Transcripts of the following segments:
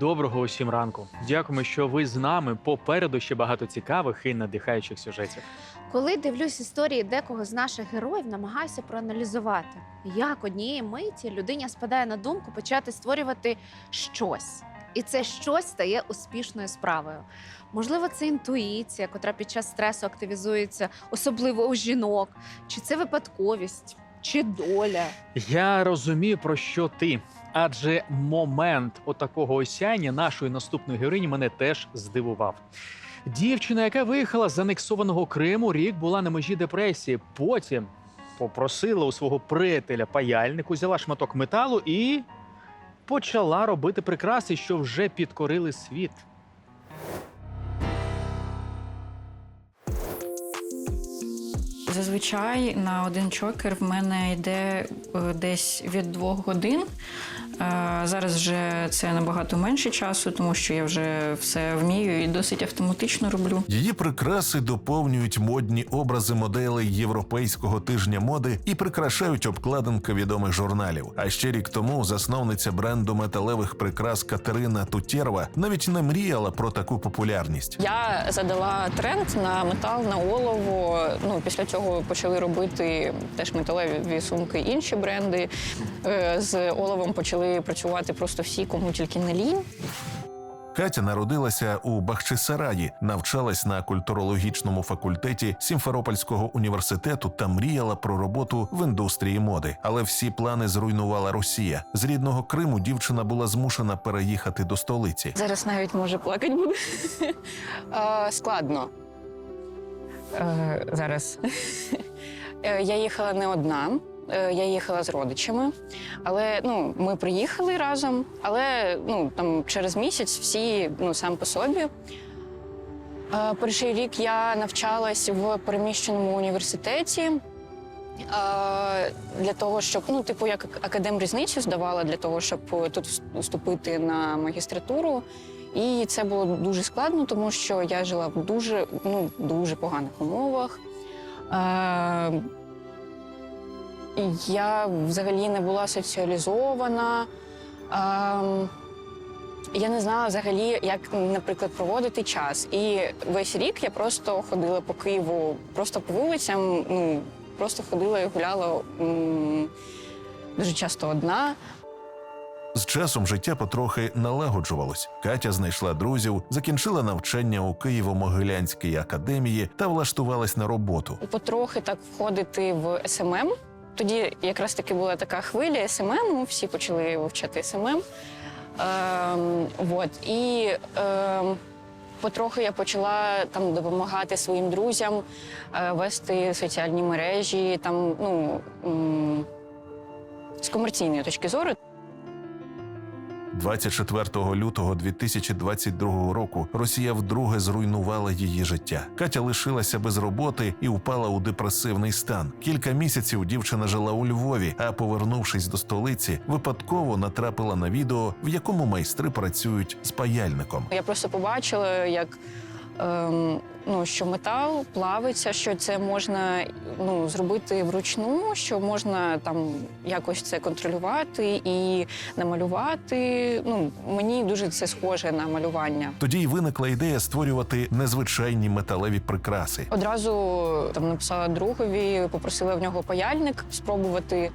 Доброго усім ранку. Дякуємо, що ви з нами. Попереду ще багато цікавих і надихаючих сюжетів. Коли дивлюсь історії декого з наших героїв, намагаюся проаналізувати, як однієї миті людині спадає на думку почати створювати щось. І це щось стає успішною справою. Можливо, це інтуїція, котра під час стресу активізується, особливо у жінок, чи це випадковість, чи доля. Я розумію, про що ти. Адже момент отакого осяяння нашої наступної героїні мене теж здивував. Дівчина, яка виїхала з анексованого Криму, рік була на межі депресії. Потім попросила у свого приятеля паяльник, узяла шматок металу і почала робити прикраси, що вже підкорили світ. Зазвичай на один чокер в мене йде е, десь від двох годин. Зараз вже це набагато менше часу, тому що я вже все вмію і досить автоматично роблю. Її прикраси доповнюють модні образи моделей європейського тижня моди і прикрашають обкладинки відомих журналів. А ще рік тому засновниця бренду металевих прикрас Катерина Тутєрова навіть не мріяла про таку популярність. Я задала тренд на метал, на олово. Ну після цього почали робити теж металеві сумки інші бренди. Е, З оловом почали працювати просто всі, кому тільки не лінь. Катя народилася у Бахчисараї, навчалась на культурологічному факультеті Сімферопольського університету та мріяла про роботу в індустрії моди. Але всі плани зруйнувала Росія. З рідного Криму дівчина була змушена переїхати до столиці. Зараз навіть може плакати буде. Складно. Е, Зараз. Е, Я їхала не одна, я їхала з родичами. Але ну, ми приїхали разом, але ну, там, через місяць всі ну, сам по собі. Е, Перший рік я навчалась в переміщеному університеті. е, Для того, щоб ну, типу, як академ-різницю здавала для того, щоб е, тут вступити на магістратуру. І це було дуже складно, тому що я жила в дуже, ну, дуже поганих умовах. Я взагалі не була соціалізована. Е, я не знала взагалі, як, наприклад, проводити час. І весь рік я просто ходила по Києву, просто по вулицям, ну, просто ходила і гуляла м, дуже часто одна. З часом життя потрохи налагоджувалось. Катя знайшла друзів, закінчила навчання у Києво-Могилянській академії та влаштувалась на роботу. потрохи так входити в СММ. Тоді якраз таки була така хвиля СММ, всі почали вивчати СММ. Ем, вот. І ем, потроху я почала там допомагати своїм друзям е, вести соціальні мережі, там, ну, м, з комерційної точки зору. 24 лютого 2022 року Росія вдруге зруйнувала її життя. Катя лишилася без роботи і впала у депресивний стан. Кілька місяців дівчина жила у Львові, а повернувшись до столиці, випадково натрапила на відео, в якому майстри працюють з паяльником. Я просто побачила, як ну, що метал плавиться, що це можна ну, зробити вручну, що можна там якось це контролювати і намалювати. Ну, мені дуже це схоже на малювання. Тоді й виникла ідея створювати незвичайні металеві прикраси. Одразу там написала другові, попросила в нього паяльник спробувати.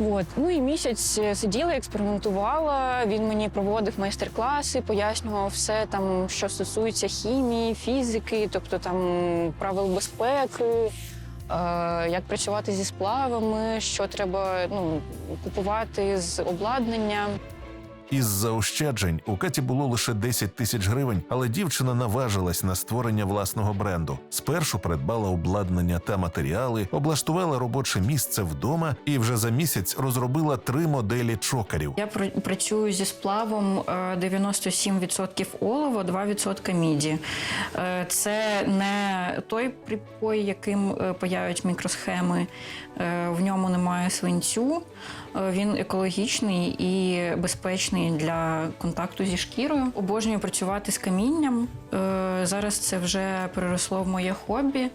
От. Ну і місяць сиділа, експериментувала. Він мені проводив майстер-класи, пояснював все там, що стосується хімії, фізики, тобто там правил безпеки, е, як працювати зі сплавами, що треба ну, купувати з обладнання. Із заощаджень у Каті було лише 10 тисяч гривень, але дівчина наважилась на створення власного бренду. Спершу придбала обладнання та матеріали, облаштувала робоче місце вдома і вже за місяць розробила три моделі чокерів. Я пр- працюю зі сплавом е, 97% олово, 2% міді. Е, Це не той припой, яким е, паяють мікросхеми. Е, В ньому немає свинцю. Е, Він екологічний і безпечний зручний для контакту зі шкірою. Обожнюю працювати з камінням. Е, Зараз це вже переросло в моє хобі. Е,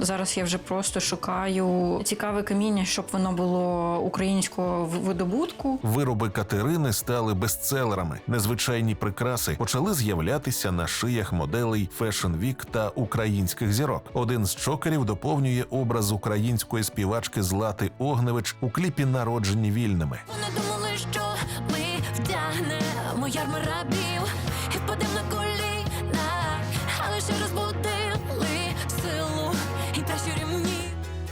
Зараз я вже просто шукаю цікаве каміння, щоб воно було українського в- видобутку. Вироби Катерини стали бестселерами. Незвичайні прикраси почали з'являтися на шиях моделей Fashion Week та українських зірок. Один з чокерів доповнює образ української співачки Злати Огневич у кліпі Народжені вільними. Вдягнемо ярмарабів. І впадемо на коліна,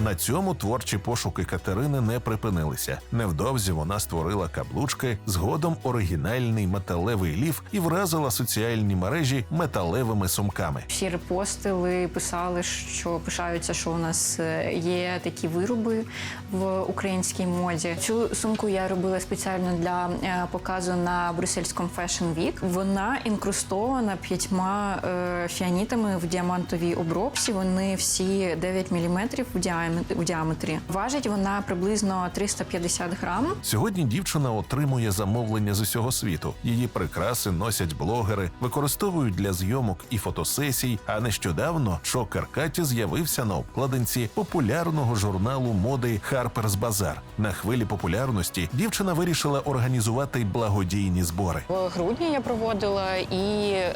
На цьому творчі пошуки Катерини не припинилися. Невдовзі вона створила каблучки, згодом оригінальний металевий ліф і вразила соціальні мережі металевими сумками. Всі репостили, писали, що пишаються, що у нас е, є такі вироби в українській моді. Цю сумку я робила спеціально для е, показу на брюссельському Fashion Week. Вона інкрустована п'ятьма е, фіанітами в діамантовій обробці. Вони всі 9 мм в діаметрі. В діаметрі. Важить вона приблизно 350 грам. Сьогодні дівчина отримує замовлення з усього світу. Її прикраси носять блогери, використовують для зйомок і фотосесій. А нещодавно чокер Каті з'явився на обкладинці популярного журналу моди Harper's Bazaar. На хвилі популярності дівчина вирішила організувати благодійні збори. В грудні я проводила і е,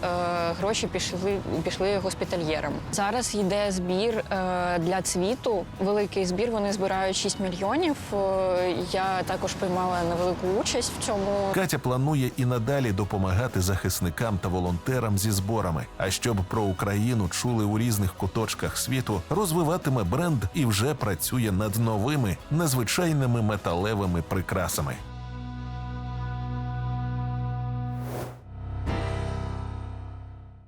гроші пішли пішли госпітальєрам. Зараз йде збір е, для цвіту. Великий збір. Вони збирають 6 мільйонів. Е, я також приймала невелику участь в цьому. Катя планує і надалі допомагати захисникам та волонтерам зі зборами. А щоб про Україну чули у різних куточках світу, розвиватиме бренд і вже працює над новими незвичайними металевими прикрасами.